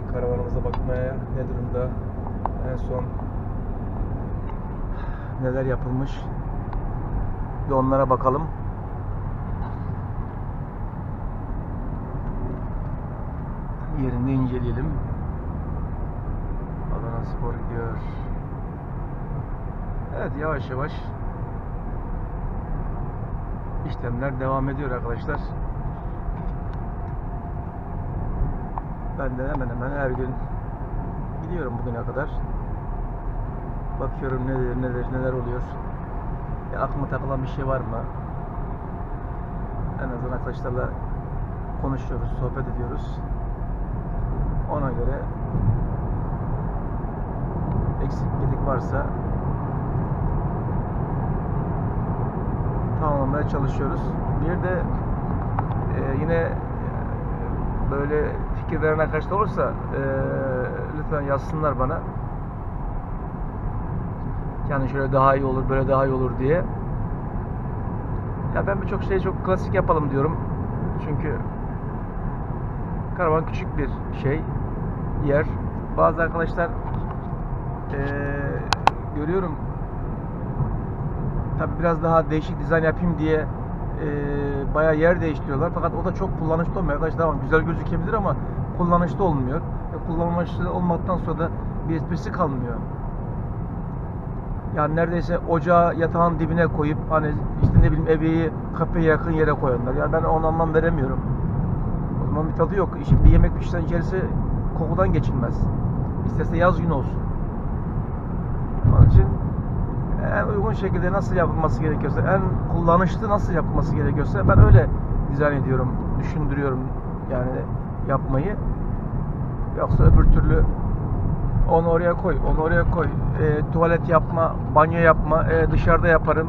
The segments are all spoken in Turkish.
gidelim karavanımıza bakmaya. Ne durumda? En son neler yapılmış? Bir onlara bakalım. Yerinde inceleyelim. Adana Spor gidiyor. Evet yavaş yavaş işlemler devam ediyor arkadaşlar. Ben de hemen hemen her gün gidiyorum bugüne kadar. Bakıyorum neler neler neler oluyor. Ya aklıma takılan bir şey var mı? En azından arkadaşlarla konuşuyoruz, sohbet ediyoruz. Ona göre eksik gedik varsa tamamlamaya çalışıyoruz. Bir de e, yine böyle fikir veren arkadaşlar olursa e, lütfen yazsınlar bana. Yani şöyle daha iyi olur, böyle daha iyi olur diye. Ya ben birçok şeyi çok klasik yapalım diyorum. Çünkü karavan küçük bir şey, yer. Bazı arkadaşlar eee, görüyorum tabi biraz daha değişik dizayn yapayım diye eee bayağı yer değiştiriyorlar. Fakat o da çok kullanışlı olmuyor. Arkadaşlar tamam güzel gözükebilir ama kullanışlı olmuyor. E, kullanışlı olmaktan sonra da bir esprisi kalmıyor. Yani neredeyse ocağı yatağın dibine koyup hani işte ne bileyim ebeği kapıya yakın yere koyanlar. Yani ben ona anlam veremiyorum. O zaman bir tadı yok. İşte bir yemek pişsen içerisi kokudan geçilmez. İsterse yaz gün olsun. Onun için en uygun şekilde nasıl yapılması gerekiyorsa, en kullanışlı nasıl yapılması gerekiyorsa ben öyle dizayn ediyorum, düşündürüyorum yani yapmayı. Yoksa öbür türlü onu oraya koy, onu oraya koy. E, tuvalet yapma, banyo yapma, e, dışarıda yaparım.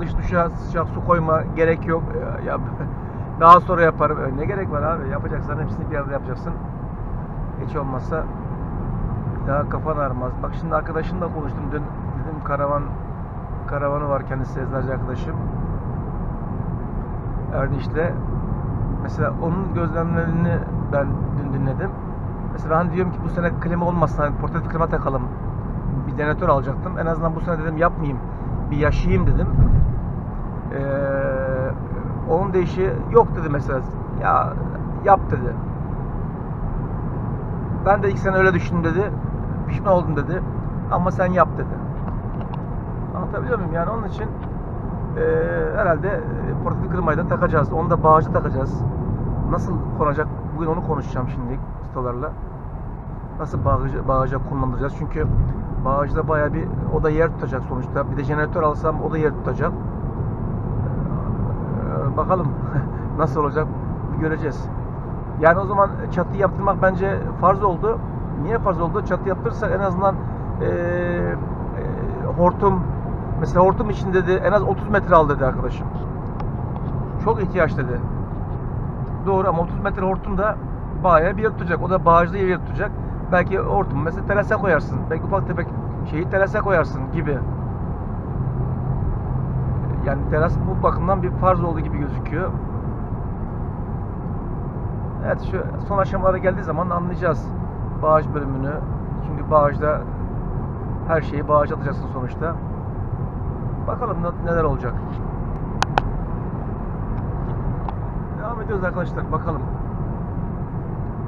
Dış duşa sıcak su koyma gerek yok. E, yap. Daha sonra yaparım. E, ne gerek var abi? Yapacaksan hepsini bir arada yapacaksın. Hiç olmazsa daha kafan ağrımaz. Bak şimdi arkadaşımla konuştum dün. Karavan karavanı var kendisi eczacı arkadaşım. Erdinç'le. Mesela onun gözlemlerini ben dün dinledim. Mesela ben diyorum ki bu sene klima olmazsa hani portatif klima takalım. Bir denatör alacaktım. En azından bu sene dedim yapmayayım. Bir yaşayayım dedim. Ee, onun değişi yok dedi mesela. Ya yap dedi. Ben de ilk sene öyle düşündüm dedi. Pişman oldum dedi. Ama sen yap dedi. Anlatabiliyor muyum? Yani onun için eee herhalde e, portatif klimayı da takacağız. Onu da bağcı takacağız. Nasıl konacak? Bugün onu konuşacağım şimdi ustalarla. Nasıl bağcı, bağaca kullanacağız? Çünkü bağcıda bayağı bir o da yer tutacak sonuçta. Bir de jeneratör alsam o da yer tutacak. Eee, bakalım nasıl olacak göreceğiz. Yani o zaman çatı yaptırmak bence farz oldu. Niye farz oldu? Çatı yaptırırsak en azından eee, eee, hortum mesela hortum için dedi en az 30 metre al dedi arkadaşım. Çok ihtiyaç dedi. Doğru ama 30 metre hortum da bayağı bir yer tutacak. O da bağcıda yer tutacak. Belki hortum mesela terasa koyarsın. Belki ufak tefek şeyi terasa koyarsın gibi. Yani teras bu bakımdan bir farz olduğu gibi gözüküyor. Evet şu son aşamalara geldiği zaman anlayacağız bağış bölümünü. Çünkü bağışta her şeyi bağış atacaksın sonuçta. Bakalım ne- neler olacak. Devam ediyoruz arkadaşlar bakalım.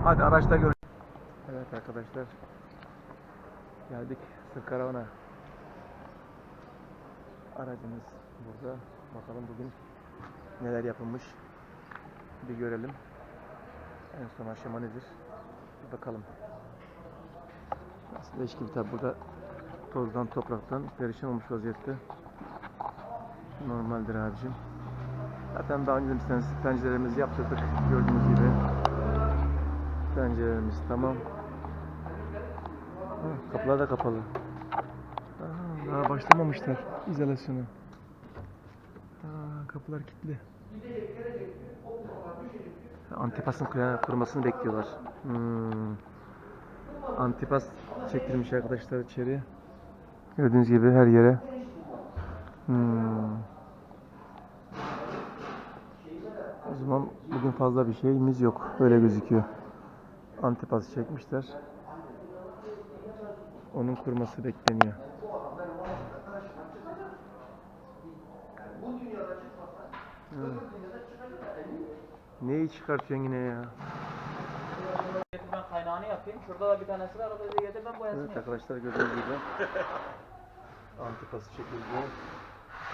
Hadi araçta görüşürüz. Evet arkadaşlar. Geldik sır karavana. Aracımız burada. Bakalım bugün neler yapılmış. Bir görelim. En son aşama nedir? Bir bakalım. Aslında leş gibi tabi burada tozdan topraktan perişan olmuş vaziyette. Normaldir abicim. Zaten daha önce biz pencerelerimizi yaptırdık gördüğünüz gibi. Pencerelerimiz tamam. Ha, kapılar da kapalı. Aa, daha başlamamışlar izolasyona. Aa, kapılar kilitli. Antipasın kurmasını bekliyorlar. Hmm. Antipas çektirmiş arkadaşlar içeri. Gördüğünüz gibi her yere. Hmm. O zaman bugün fazla bir şeyimiz yok. Öyle gözüküyor. Antipası çekmişler. Onun kurması bekleniyor. Evet. Neyi çıkartıyorsun yine ya? Ben kaynağını yapayım. Şurada da bir tanesi var. Orada da getir ben boyasını Evet yapayım. arkadaşlar gördüğünüz gibi antipası çekildi.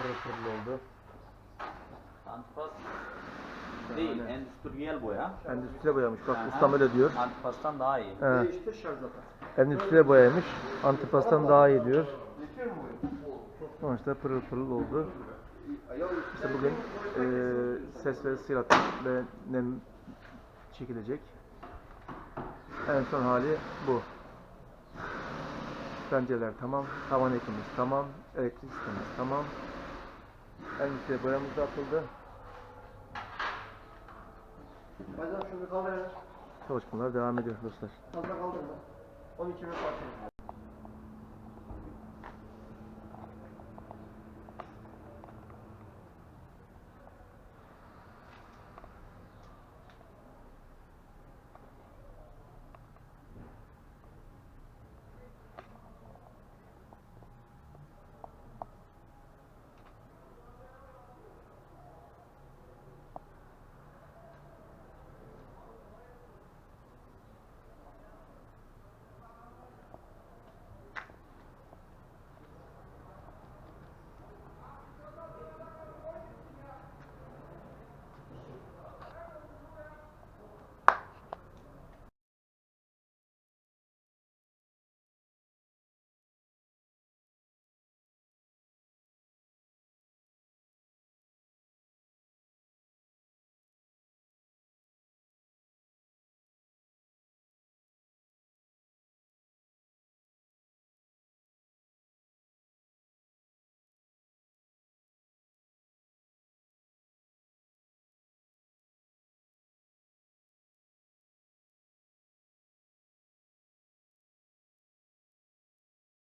Pırıl pırıl oldu. Antipas değil, endüstriyel boya. Endüstriye boyamış. Bak Aha. ustam öyle diyor. Antipastan daha iyi. Evet. Endüstriye boyamış. Antipastan daha iyi diyor. Sonuçta pırıl pırıl oldu. İşte bugün eee ses ve sırat ve nem çekilecek. En son hali bu. Pencereler tamam, tavan ekimiz tamam, elektrik sistemimiz tamam. Endüstriye boyamız da atıldı. Bazen şunu kaldırın. Çalışmalar devam ediyor dostlar. Fazla kaldırma. 12 bin parça.